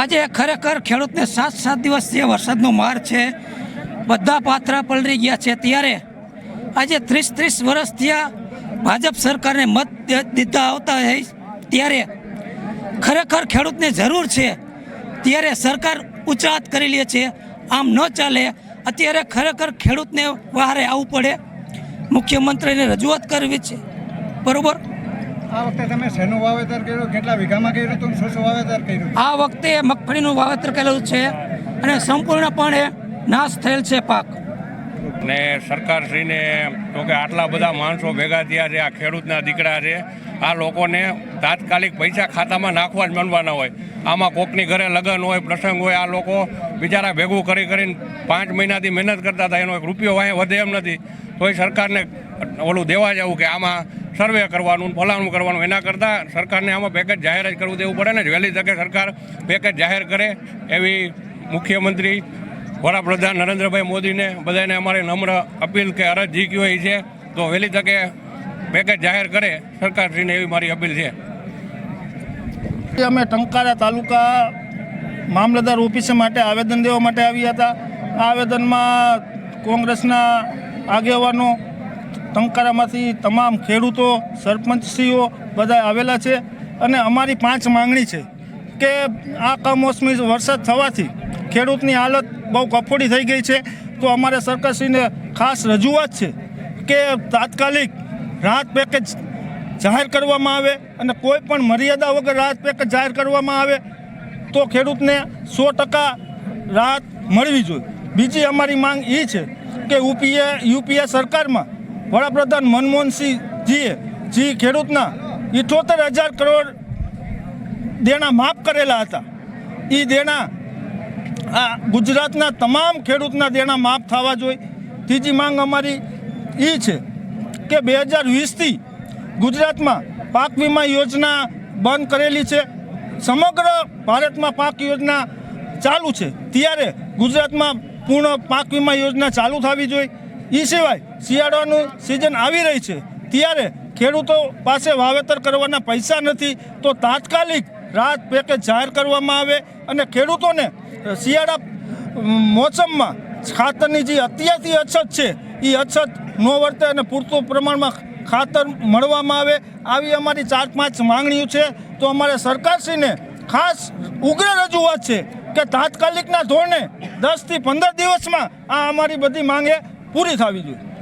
આજે ખરેખર ખેડૂતને સાત સાત દિવસથી વરસાદનો માર છે, બધા પાત્રા પલળી ગયા છે. ત્યારે આજે ત્રીસ ત્રીસ વર્ષ થયા ભાજપ સરકારને મત દીધા આવતા હોય ત્યારે ખરેખર ખેડૂતને જરૂર છે, ત્યારે સરકાર ઉચાત કરી લે છે. આમ ન ચાલે, અત્યારે ખરેખર ખેડૂતને વહારે આવવું પડે. મુખ્યમંત્રીને રજૂઆત કરવી છે. બરોબર? આ વખતે તમે શેનું વાવેતર કર્યું? કેટલા વીઘામાં કર્યું હતું? શું શું વાવેતર કર્યું? આ વખતે મગફળીનું વાવેતર કરેલું છે અને સંપૂર્ણપણે નાશ થયેલ છે પાક. ને સરકારશ્રીને તો કે આટલા બધા માણસો ભેગા થયા છે આ ખેડૂતના દીકરા છે આ લોકોને તાત્કાલિક પૈસા ખાતામાં નાખવા જ માનવાના હોય. આમાં કોકની ઘરે લગ્ન હોય પ્રસંગ હોય આ લોકો બિચારા ભેગું કરી કરીને પાંચ મહિનાથી મહેનત કરતા હતા એનો એક રૂપિયો વાંહે વધે એમ નથી. તોય સરકારને ઓલું દેવા જવું કે આમાં સર્વે કરવાનું, ભલામણ કરવાનું. એના કરતાં સરકારને આમાં પેકેજ જાહેર જ કરવું દેવું પડે ને વહેલી તકે સરકાર પેકેજ જાહેર કરે એવી મુખ્યમંત્રી, વડાપ્રધાન નરેન્દ્રભાઈ મોદીને બધાને અમારી નમ્ર અપીલ કે અરજ જીકી હોય છે, તો વહેલી તકે પેકેજ જાહેર કરે સરકારશ્રીને એવી મારી અપીલ છે. અમે ટંકારા તાલુકા મામલતદાર ઓફિસે માટે આવેદન દેવા માટે આવ્યા હતા. આ આવેદનમાં કોંગ્રેસના આગેવાનો ટંકારામાંથી તમામ ખેડૂતો, સરપંચશ્રીઓ બધા આવેલા છે અને અમારી પાંચ માંગણી છે કે આ કમોસમી વરસાદ થવાથી ખેડૂતની હાલત બહુ કફોડી થઈ ગઈ છે. તો અમારે સરકારશ્રીને ખાસ રજૂઆત છે કે તાત્કાલિક રાહત પેકેજ જાહેર કરવામાં આવે અને કોઈ પણ મર્યાદા વગર રાહત પેકેજ જાહેર કરવામાં આવે તો ખેડૂતને સો ટકા રાહત મળવી જોઈએ. બીજી અમારી માંગ એ છે કે યુપીએ યુપીએ સરકારમાં વડાપ્રધાન મનમોહનસિંહજીએ જે ખેડૂતના ઇઠોતેર હજાર કરોડ દેણા માફ કરેલા હતા એ દેણા આ ગુજરાતના તમામ ખેડૂતના દેણા માફ થવા જોઈએ. ત્રીજી માંગ અમારી એ છે કે બે હજાર વીસથી ગુજરાતમાં પાક વીમા યોજના બંધ કરેલી છે. સમગ્ર ભારતમાં પાક યોજના ચાલુ છે. ત્યારે ગુજરાતમાં પૂર્ણ પાક વીમા યોજના ચાલુ થવી જોઈએ. એ સિવાય શિયાળાનું સિઝન આવી રહી છે. ત્યારે ખેડૂતો પાસે વાવેતર કરવાના પૈસા નથી, તો તાત્કાલિક રાહત પેકેજ જાહેર કરવામાં આવે અને ખેડૂતોને શિયાળા મોસમમાં ખાતરની જે અત્યારથી અછત છે એ અછત ન વર્તે અને પૂરતું પ્રમાણમાં ખાતર મળવામાં આવે. આવી અમારી ચાર પાંચ માંગણીઓ છે. તો અમારે સરકારશ્રીને ખાસ ઉગ્ર રજૂઆત છે કે તાત્કાલિકના ધોરણે દસથી પંદર દિવસમાં આ અમારી બધી માંગે પૂરી થવી જોઈએ.